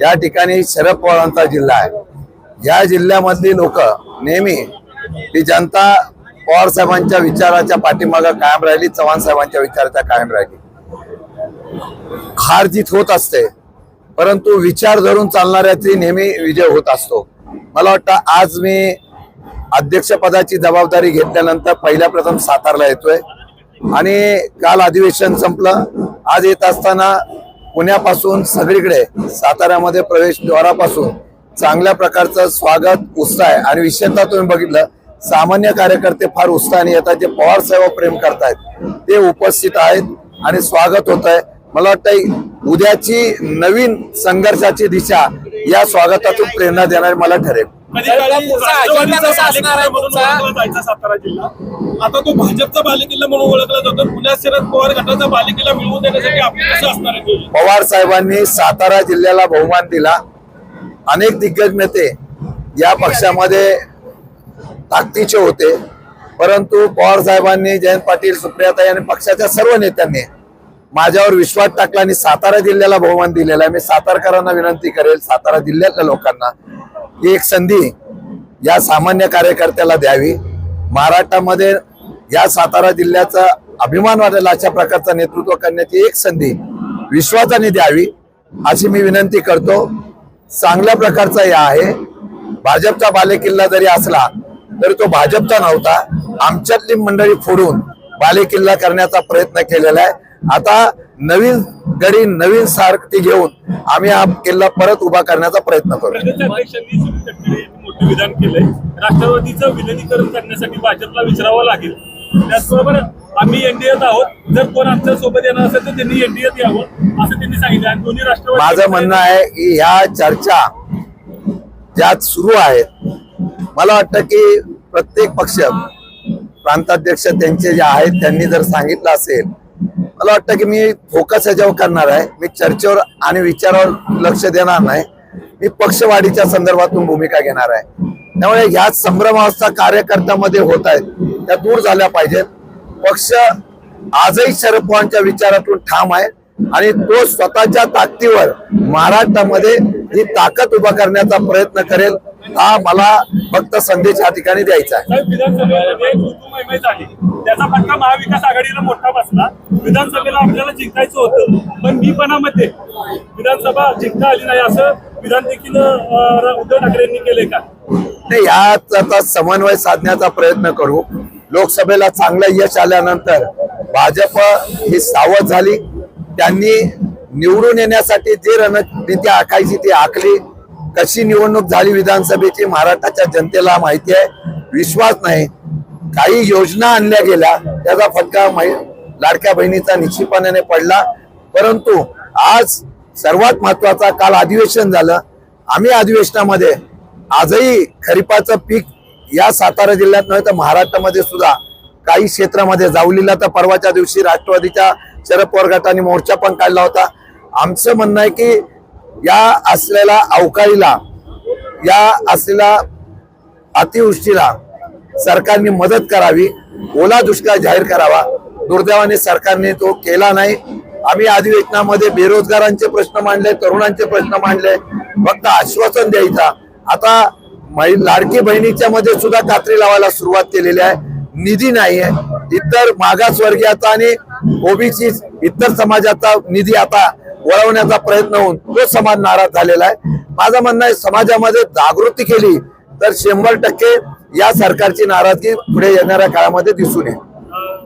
या ठिकाणी शरद पवारांचा जिल्हा आहे. या जिल्ह्यामधली लोक नेहमी ही जनता पवार साहेबांच्या विचाराच्या पाठीमागं कायम राहिली चव्हाण साहेबांच्या विचाराच्या कायम राहिली. हार जीत होत असते परंतु विचार धरून चालणाऱ्याची नेहमी विजय होत असतो. मला वाटतं आज मी अध्यक्षपदाची जबाबदारी घेतल्यानंतर पहिल्या प्रथम सातारला येतोय. आणि काल अधिवेशन संपलं. आज येत असताना पुण्यापासून सगळीकडे साताऱ्यामध्ये प्रवेशद्वारापासून चांगल्या प्रकारचं स्वागत उत्साह आहे आणि विशेषतः तुम्ही बघितलं सामान्य कार्यकर्ते फार उत्साहाने येतात जे पवार साहेब प्रेम करतायत. ते उपस्थित आहेत आणि स्वागत होत आहे मला वाटतं उद्याची नवीन संघर्षाची दिशा या स्वागतातून प्रेरणा देणारी मला ठरेल. कधी जायचा सातारा जिल्हा. आता तो भाजपचा बालेकिल्ला म्हणून ओळखला जातो. पुण्यात शरद पवार गटाचा बालेकिल्ला मिळवून देण्यासाठी आपण कसं असणार आहे? पवार साहेबांनी सातारा जिल्ह्याला बहुमान दिला. अनेक दिग्गज नेते या पक्षामध्ये ताकदीचे होते. परंतु पवार साहेबांनी जयंत पाटील सुप्रियाताई आणि पक्षाच्या सर्व नेत्यांनी माझ्यावर विश्वास टाकला आणि सातारा जिल्ह्याला बहुमान दिलेला आहे. मी सातारकरांना विनंती करेल सातारा जिल्ह्यातल्या लोकांना ही एक संधी या सामान्य कार्यकर्त्याला द्यावी. महाराष्ट्रामध्ये या सातारा जिल्ह्याचा अभिमान वाटेल अशा प्रकारचं नेतृत्व करण्याची एक संधी विश्वासाने द्यावी अशी मी विनंती करतो. चांगल्या प्रकारचा या आहे. भाजपचा बालेकिल्ला जरी असला तरी तो भाजपचा नव्हता. आमच्यातली मंडळी फोडून बालेकिल्ला करण्याचा प्रयत्न केलेला आहे. आता नवीन गडी नवीन सारखी घेऊन आम्ही हा किल्ला परत उभा करण्याचा प्रयत्न करू. मोठं विधान केलंय. राष्ट्रवादीचं विलिनीकरण करण्यासाठी भाजपला विचारावं लागेल. त्याचबरोबर आम्ही एनडीएत आहोत. जर कोण आमच्यासोबत येणार असेल तर त्यांनी एनडीएत यावं असं त्यांनी सांगितलं. आणि दोन्ही राष्ट्रवादी माझं म्हणणं आहे की ह्या चर्चा ज्या सुरू आहेत मला वाटतं की प्रत्येक पक्ष प्रांताध्यक्ष त्यांचे जे आहेत त्यांनी जर सांगितलं असेल मला वाटतं की मी फोकस याच्यावर करणार आहे. मी चर्चेवर आणि विचारावर लक्ष देणार नाही. मी पक्षवाढीच्या संदर्भातून भूमिका घेणार आहे. त्यामुळे ह्या संभ्रमावस्था कार्यकर्त्यामध्ये होत आहेत. त्या दूर झाल्या पाहिजेत. पक्ष आजही शरद पवारांच्या विचारातून ठाम आहे आणि तो स्वतःच्या ताकदीवर महाराष्ट्रामध्ये ही ताकद उभा करण्याचा प्रयत्न करेल. हा मला फक्त संदेश या ठिकाणी द्यायचा आहे. त्याचा फटका महाविकास आघाडीला मोठा बसला. विधानसभेला आपल्याला जिंकायचं होतं पण मीपणामध्ये विधानसभा जिंकता आली नाही असं विधान देखील उद्धव ठाकरे यांनी केलंय का? नाही यात आता समन्वय साधण्याचा प्रयत्न करू. लोकसभेला चांगलं यश आल्यानंतर भाजप ही सावध झाली. त्यांनी निवडून येण्यासाठी जे रणनीती आखायची ती आखली. कशी निवडणूक झाली विधानसभेची महाराष्ट्राच्या जनतेला माहिती आहे. विश्वास नाही. काही योजना आणल्या गेल्या. त्याचा फटका लाडक्या बहिणीचा निश्चितपणाने पडला. परंतु आज सर्वात महत्त्वाचा काल अधिवेशन झालं. आम्ही अधिवेशनामध्ये आजही खरीपाचं पीक या सातारा जिल्ह्यात नव्हे तर महाराष्ट्रामध्ये सुद्धा काही क्षेत्रामध्ये जावलीला तर परवाच्या दिवशी राष्ट्रवादीच्या शरद पवार गटाने मोर्चा पण काढला होता. आमचं म्हणणं आहे की या असलेल्या अवकाळीला या असलेल्या अतिवृष्टीला सरकारने मदत करावी ओला दुष्काळ जाहीर करावा. दुर्दैवाने सरकारने तो केला नाही. आम्ही अधिवेशनामध्ये बेरोजगारांचे प्रश्न मांडले तरुणांचे प्रश्न मांडले. फक्त आश्वासन द्यायचा. आता लाडकी बहिणीच्या मध्ये सुद्धा कात्री लावायला सुरुवात केलेली आहे. निधी नाहीये इतर मागासवर्गीयाचा आणि ओबीसी इतर समाजाचा निधी आता वळवण्याचा प्रयत्न होऊन तो समाज नाराज झालेला आहे. माझं म्हणणं आहे समाजामध्ये जागृती केली तर शंभर टक्के या सरकारची नाराजगी पुढे येणाऱ्या काळामध्ये दिसून येईल.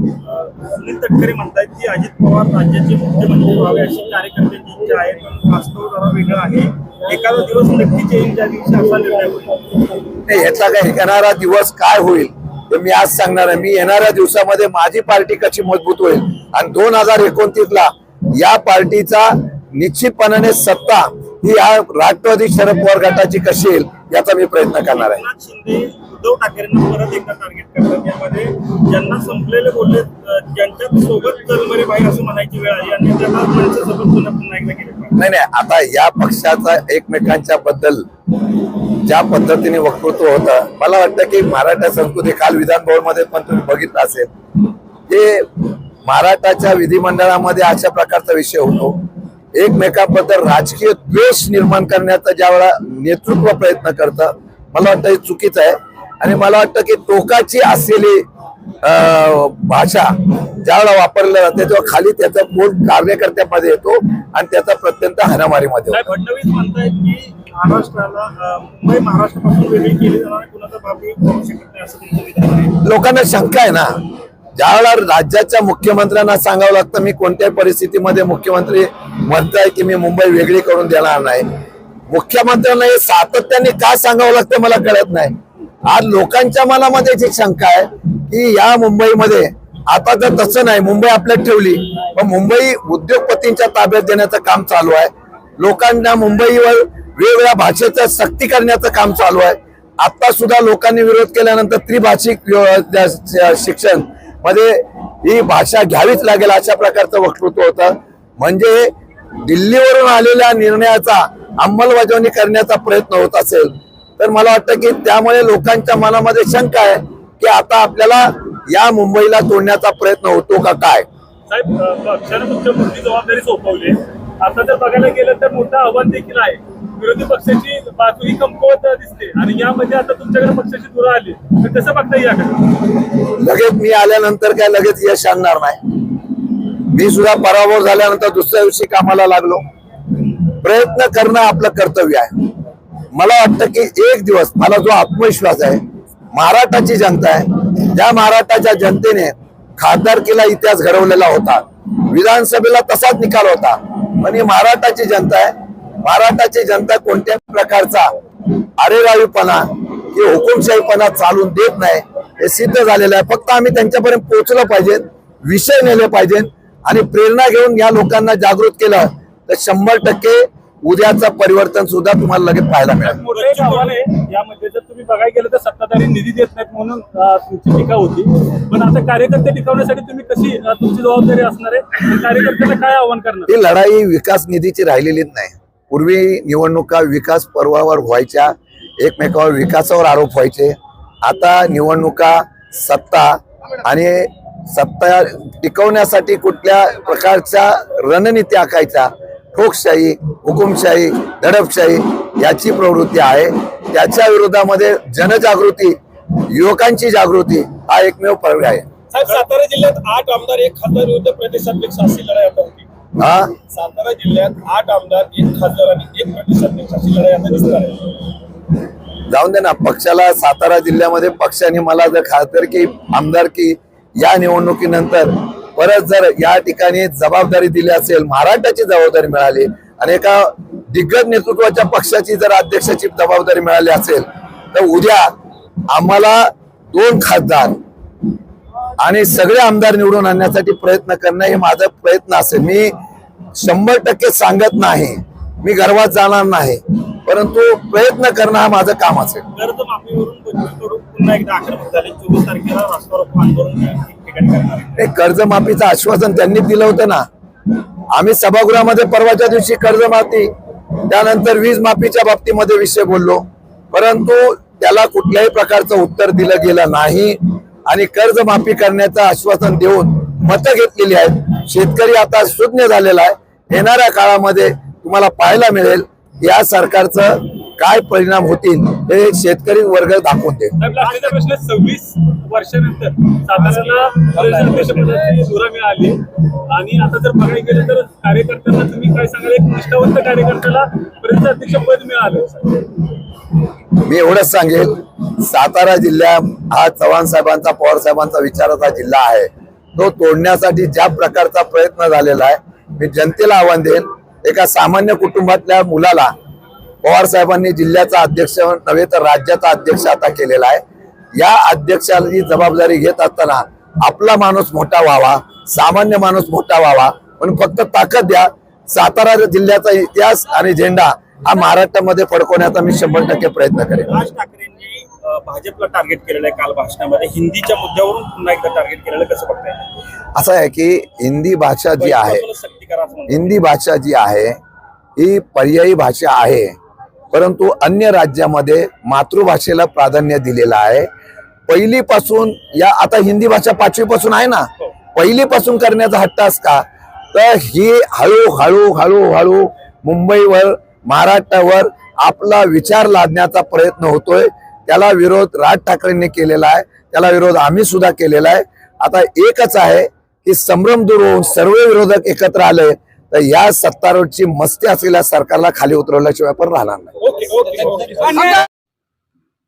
सुनील तटकरे म्हणतायत की अजित पवार राज्याचे मुख्यमंत्री व्हावे अशी कार्यकर्त्यांची इच्छा आहे पण वास्तव जरा वेगळं आहे. एखादा दिवस नक्कीच येईल त्या दिवशी असा निर्णय होईल. याचा काही येणारा दिवस काय होईल हे मी आज सांगणार आहे. मी येणाऱ्या दिवसामध्ये माझी पार्टी कशी मजबूत होईल? आणि दोन हजार एकोणतीस ला या पार्टीचा निश्चितपणाने सत्ता ही या राष्ट्रवादी शरद पवार गटाची कशी येईल याचा मी प्रयत्न करणार आहे. उद्धव ठाकरेंना परत एकदा टार्गेट करतात. यामध्ये ज्यांना संपलेले बोलले अं, ज्यांच्या सोबत तलमरे बाहेर असं म्हणायची वेळ आली आणि त्यांना माणसासोबत पुन्हा पुन्हा एकदा केलं नाही नाही आता या पक्षाचा एकमेकांच्या बद्दल ज्या पद्धतीने वक्तृत्व होतं मला वाटतं की मराठा संस्कृती काल विधान भवनमध्ये पण तुम्ही बघितलं असेल ते महाराष्ट्राच्या विधिमंडळामध्ये अशा प्रकारचा विषय होतो. एकमेकांबद्दल राजकीय द्वेष निर्माण करण्याचा ज्या वेळा नेतृत्व प्रयत्न करतं मला वाटतं हे चुकीचं आहे. आणि मला वाटतं की टोकाची असलेली भाषा ज्यावेळेला वापरल्या जाते तेव्हा खाली त्याचा बोल कार्यकर्त्यामध्ये येतो आणि त्याचा प्रत्यंत फडणवीस म्हणतायत की महाराष्ट्राला मुंबई महाराष्ट्रापासून वेगळी केली जाणार लोकांना शंका आहे ना? ज्यावेळेला राज्याच्या मुख्यमंत्र्यांना सांगावं लागतं मी कोणत्याही परिस्थितीमध्ये मुख्यमंत्री म्हणताय की मी मुंबई वेगळी करून देणार नाही. मुख्यमंत्र्यांना हे सातत्याने का सांगावं लागतं मला कळत नाही. आज लोकांच्या मनामध्ये जी शंका आहे की या मुंबईमध्ये आता तर तसं नाही मुंबई आपल्यात ठेवली पण मुंबई उद्योगपतींच्या ताब्यात देण्याचं काम चालू आहे. लोकांना मुंबईवर वेगवेगळ्या भाषेचं सक्ती करण्याचं काम चालू आहे. आता सुद्धा लोकांनी विरोध केल्यानंतर त्रिभाषिक शिक्षण मध्ये ही भाषा घ्यावीच लागेल अशा प्रकारचं वक्तृत्व होतं. म्हणजे दिल्लीवरून आलेल्या निर्णयाचा अंमलबजावणी करण्याचा प्रयत्न होत असेल तर मला वाटतं की त्यामुळे लोकांच्या मनामध्ये शंका आहे की आता आपल्याला या मुंबईला तोडण्याचा प्रयत्न होतो का काय? साहेब अं, तुमच्या मोठी जबाबदारी सोपवली. आता जर बघायला गेलं तर मोठं आव्हान देखील आहे. विरोधी पक्षाची बाजू ही कमकुवत दिसते आणि यामध्ये आता तुमच्याकडे पक्षाची धुरा आली. तर कसं बघता याकडे? लगेच मी आल्यानंतर काय लगेच यश आणणार नाही. मी सुद्धा पराभव झाल्यानंतर दुसऱ्या दिवशी कामाला लागलो. प्रयत्न करणं आपलं कर्तव्य आहे. मला वाटतं की एक दिवस मला जो आत्मविश्वास आहे महाराष्ट्राची जनता आहे ज्या महाराष्ट्राच्या जनतेने खासदारकीला इतिहास घडवलेला होता विधानसभेला तसाच निकाल होता पण ही महाराष्ट्राची जनता आहे. महाराष्ट्राची जनता कोणत्याही प्रकारचा अरेरावीपणा किंवा हुकुमशाहीपणा चालून देत नाही हे सिद्ध झालेलं आहे. फक्त आम्ही त्यांच्यापर्यंत पोहोचलं पाहिजे विषय नेले पाहिजे आणि प्रेरणा घेऊन या लोकांना जागृत केलं तर शंभर टक्के उद्याचं परिवर्तन सुद्धा तुम्हाला लगेच पाहायला मिळेल. यामध्ये जर तुम्ही बघायला गेलं तर सत्ताधारी निधी देत नाहीत म्हणून तुमची टीका होती. पण आता कार्यकर्ते टिकवण्यासाठी तुम्ही कशी तुमची जबाबदारी असणार आहे? कार्यकर्त्यांना काय आव्हान करणार? ही लढाई विकास निधीची राहिलेलीच नाही. पूर्वी निवडणुका विकास पर्वावर व्हायच्या एकमेकावर विकासावर आरोप व्हायचे. आता निवडणुका सत्ता आणि सत्ता टिकवण्यासाठी कुठल्या प्रकारच्या रणनीती आखायच्या? ठोकशाही हुकुमशाही दडपशाही याची प्रवृत्ती आहे. त्याच्या विरोधामध्ये जनजागृती युवकांची जागृती हा एकमेव पर्याय आहे. साहेब सातारा जिल्ह्यात आठ आमदार एक खासदार विरुद्ध प्रदेशाध्यक्ष अशी लढाई आता होती. हा? सातारा जिल्ह्यात आठ आमदार एक खासदार आणि एक प्रदेशाध्यक्ष अशी लढाई आता दिसणार आहे. जाऊन दे ना पक्षाला सातारा जिल्ह्यामध्ये पक्षाने मला जर खासदारकी आमदारकी या निवडणुकीनंतर परत जर या ठिकाणी जबाबदारी दिली असेल महाराष्ट्राची जबाबदारी मिळाली आणि एका दिग्गज नेतृत्वाच्या पक्षाची जर अध्यक्षाची जबाबदारी मिळाली असेल तर उद्या आम्हाला दोन खासदार आणि सगळे आमदार निवडून आणण्यासाठी प्रयत्न करणं हे माझा प्रयत्न असेल. मी शंभर टक्के सांगत नाही. मी गर्वात जाणार नाही. परंतु प्रयत्न करणं हा माझं काम असेल कर्जमाफीचं आश्वासन त्यांनी दिलं होतं ना. आम्ही सभागृहामध्ये परवाच्या दिवशी कर्जमाफी त्यानंतर वीज माफीच्या बाबतीमध्ये विषय बोललो. परंतु त्याला कुठल्याही प्रकारचं उत्तर दिलं गेलं नाही. आणि कर्जमाफी करण्याचं आश्वासन देऊन मतं घेतलेली आहेत. शेतकरी आता शून्य झालेला आहे. येणाऱ्या काळामध्ये तुम्हाला पाहायला मिळेल या सरकारचं काय परिणाम होतील हे शेतकरी वर्ग दाखवून देईल. प्रश्न सव्वीस वर्षानंतर मिळाली. आणि आता जर बघायला गेलं तर कार्यकर्त्यांना तुम्ही काय सांगाल? एक निष्ठावंत कार्यकर्त्याला प्रदेशाध्यक्ष पद मिळालं. मी एवढंच सांगेल सातारा जिल्हा हा चव्हाण साहेबांचा पवार साहेबांचा विचाराचा जिल्हा आहे. तो तोडण्यासाठी ज्या प्रकारचा प्रयत्न झालेला आहे मी जनतेला आव्हान देईल एका सामान्य कुटुंबातल्या मुलाला पवार साहेबांनी जिल्ह्याचा अध्यक्ष नव्हे तर राज्याचा अध्यक्ष आता केलेला आहे. या अध्यक्षाची जबाबदारी घेत असताना आपला माणूस मोठा व्हावा सामान्य माणूस मोठा व्हावा म्हणून फक्त ताकद द्या. सातारा जिल्ह्याचा इतिहास आणि झेंडा हा महाराष्ट्रामध्ये फडकवण्याचा मी शंभर टक्के प्रयत्न करेन. राज भाजपला टार्गेट केलेलं आहे काल भाषणामध्ये. हिंदीच्या मुद्द्यावरून पुन्हा एकदा टार्गेट केलेलं. कसं बघताय? असं आहे की हिंदी भाषा जी आहे. हिंदी भाषा जी आहे ही पर्यायी भाषा आहे. परंतु अन्य राज्यामध्ये मातृभाषेला प्राधान्य दिलेलं आहे. पहिलीपासून या आता हिंदी भाषा पाचवीपासून आहे ना? पहिलीपासून करण्याचा हट्ट अस का तर ही हळू हळू हळू हळू मुंबईवर महाराष्ट्रावर आपला विचार लादण्याचा प्रयत्न होतोय. त्याला विरोध राज ठाकरेंनी केलेला आहे. त्याला विरोध आम्ही सुद्धा केलेला आहे. आता एकच आहे की संभ्रम दूर होऊन सर्व विरोधक एकत्र आले तर या सत्तारूढची मस्ती असलेल्या सरकारला खाली उतरवल्याशिवाय पण राहणार नाही. Okay okay okay.